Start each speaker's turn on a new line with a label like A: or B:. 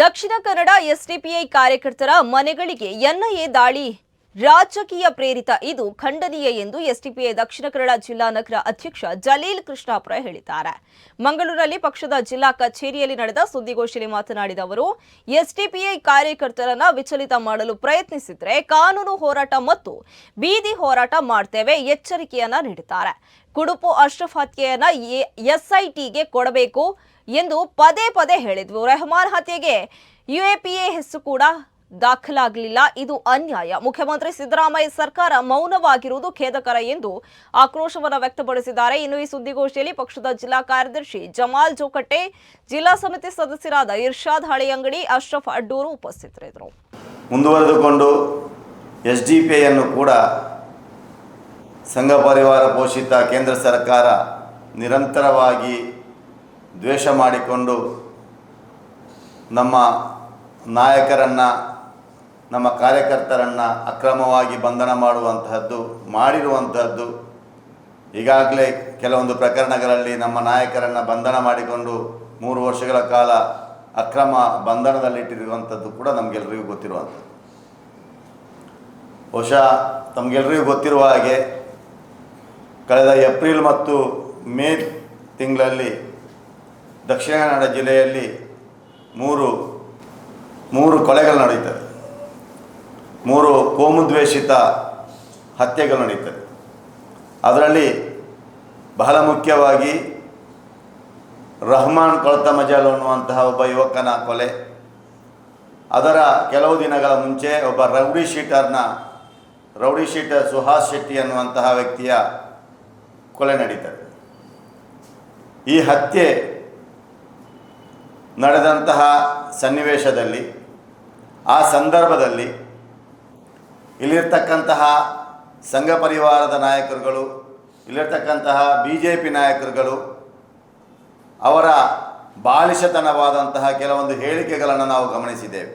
A: Dakshina Kannada SDPI ಕಾರ್ಯಕರ್ತರ ಮನೆಗಳಿಗೆ NIA ದಾಳಿ. ರಾಜಕೀಯ ಪ್ರೇರಿತ. ಇದು ಖಂಡನೀಯ ಎಂದು ಎಸ್ಟಿಪಿಐ ದಕ್ಷಿಣ ಕನ್ನಡ ಜಿಲ್ಲಾ ನಗರ ಅಧ್ಯಕ್ಷ ಜಲೀಲ್ ಕೃಷ್ಣಾಪುರ ಹೇಳಿದ್ದಾರೆ. ಮಂಗಳೂರಲ್ಲಿ ಪಕ್ಷದ ಜಿಲ್ಲಾ ಕಚೇರಿಯಲ್ಲಿ ನಡೆದ ಸುದ್ದಿಗೋಷ್ಠಿಯಲ್ಲಿ ಮಾತನಾಡಿದ ಅವರು ಎಸ್ಟಿಪಿಐ ಕಾರ್ಯಕರ್ತರನ್ನ ವಿಚಲಿತ ಮಾಡಲು ಪ್ರಯತ್ನಿಸಿದ್ರೆ ಕಾನೂನು ಹೋರಾಟ ಮತ್ತು ಬೀದಿ ಹೋರಾಟ ಮಾಡ್ತೇವೆ ಎಚ್ಚರಿಕೆಯನ್ನ ನೀಡಿದ್ದಾರೆ. ಕುಡುಪು ಅಶ್ರಫ್ ಹತ್ಯೆಯನ್ನ ಎಸ್ಐಟಿಗೆ ಕೊಡಬೇಕು ಎಂದು ಪದೇ ಪದೇ ಹೇಳಿದ್ವು. ರೆಹಮಾನ್ ಹತ್ಯೆಗೆ ಯುಎಪಿಎ ಹೆಸರು ಕೂಡ ದಾಖಲಾಗಲಿಲ್ಲ. ಇದು ಅನ್ಯಾಯ. ಮುಖ್ಯಮಂತ್ರಿ ಸಿದ್ದರಾಮಯ್ಯ ಸರ್ಕಾರ ಮೌನವಾಗಿರುವುದು ಖೇದಕರ ಎಂದು ಆಕ್ರೋಶವನ್ನು ವ್ಯಕ್ತಪಡಿಸಿದ್ದಾರೆ. ಇನ್ನು ಈ ಸುದ್ದಿಗೋಷ್ಠಿಯಲ್ಲಿ ಪಕ್ಷದ ಜಿಲ್ಲಾ ಕಾರ್ಯದರ್ಶಿ ಜಮಾಲ್ ಜೋಕಟ್ಟೆ, ಜಿಲ್ಲಾ ಸಮಿತಿ ಸದಸ್ಯರಾದ ಇರ್ಷಾದ್ ಹಳೆಯಂಗಡಿ ಅಶ್ರಫ್ ಅಡ್ಡೂರು ಉಪಸ್ಥಿತರಿದ್ದರು.
B: ಮುಂದುವರೆದುಕೊಂಡು ಎಸ್ ಡಿ ಪಿ ಐಯನ್ನು ಕೂಡ ಸಂಘ ಪರಿವಾರ ಪೋಷಿತ ಕೇಂದ್ರ ಸರ್ಕಾರ ನಿರಂತರವಾಗಿ ದ್ವೇಷ ಮಾಡಿಕೊಂಡು ನಮ್ಮ ನಾಯಕರನ್ನು ನಮ್ಮ ಕಾರ್ಯಕರ್ತರನ್ನು ಅಕ್ರಮವಾಗಿ ಬಂಧನ ಮಾಡುವಂತಹದ್ದು, ಮಾಡಿರುವಂತಹದ್ದು, ಈಗಾಗಲೇ ಕೆಲವೊಂದು ಪ್ರಕರಣಗಳಲ್ಲಿ ನಮ್ಮ ನಾಯಕರನ್ನು ಬಂಧನ ಮಾಡಿಕೊಂಡು ಮೂರು ವರ್ಷಗಳ ಕಾಲ ಅಕ್ರಮ ಬಂಧನದಲ್ಲಿಟ್ಟಿರುವಂಥದ್ದು ಕೂಡ ನಮಗೆಲ್ಲರಿಗೂ ಗೊತ್ತಿರುವಂಥದ್ದು ಬಹುಶಃ ತಮಗೆಲ್ಲರಿಗೂ ಗೊತ್ತಿರುವ ಹಾಗೆ ಕಳೆದ ಏಪ್ರಿಲ್ ಮತ್ತು ಮೇ ತಿಂಗಳಲ್ಲಿ ದಕ್ಷಿಣ ಕನ್ನಡ ಜಿಲ್ಲೆಯಲ್ಲಿ ಮೂರು ಮೂರು ಕೊಲೆಗಳು ನಡೆಯುತ್ತವೆ. ಮೂರು ಕೋಮುದ್ವೇಷಿತ ಹತ್ಯೆಗಳು ನಡೀತವೆ ಅದರಲ್ಲಿ ಬಹಳ ಮುಖ್ಯವಾಗಿ ರಹಮಾನ್ ಕೊಳತ ಮಜಾಲ್ ಅನ್ನುವಂತಹ ಒಬ್ಬ ಯುವಕನ ಕೊಲೆ. ಅದರ ಕೆಲವು ದಿನಗಳ ಮುಂಚೆ ಒಬ್ಬ ರೌಡಿ ಶೀಟರ್ನ, ರೌಡಿ ಶೀಟರ್ ಸುಹಾಸ್ ಶೆಟ್ಟಿ ಅನ್ನುವಂತಹ ವ್ಯಕ್ತಿಯ ಕೊಲೆ ನಡೀತದೆ. ಈ ಹತ್ಯೆ ನಡೆದಂತಹ ಸನ್ನಿವೇಶದಲ್ಲಿ, ಆ ಸಂದರ್ಭದಲ್ಲಿ ಇಲ್ಲಿರ್ತಕ್ಕಂತಹ ಸಂಘ ಪರಿವಾರದ ನಾಯಕರುಗಳು, ಇಲ್ಲಿರ್ತಕ್ಕಂತಹ ಬಿ ಜೆ ಪಿ ನಾಯಕರುಗಳು, ಅವರ ಬಾಲಿಶತನವಾದಂತಹ ಕೆಲವೊಂದು ಹೇಳಿಕೆಗಳನ್ನು ನಾವು ಗಮನಿಸಿದ್ದೇವೆ.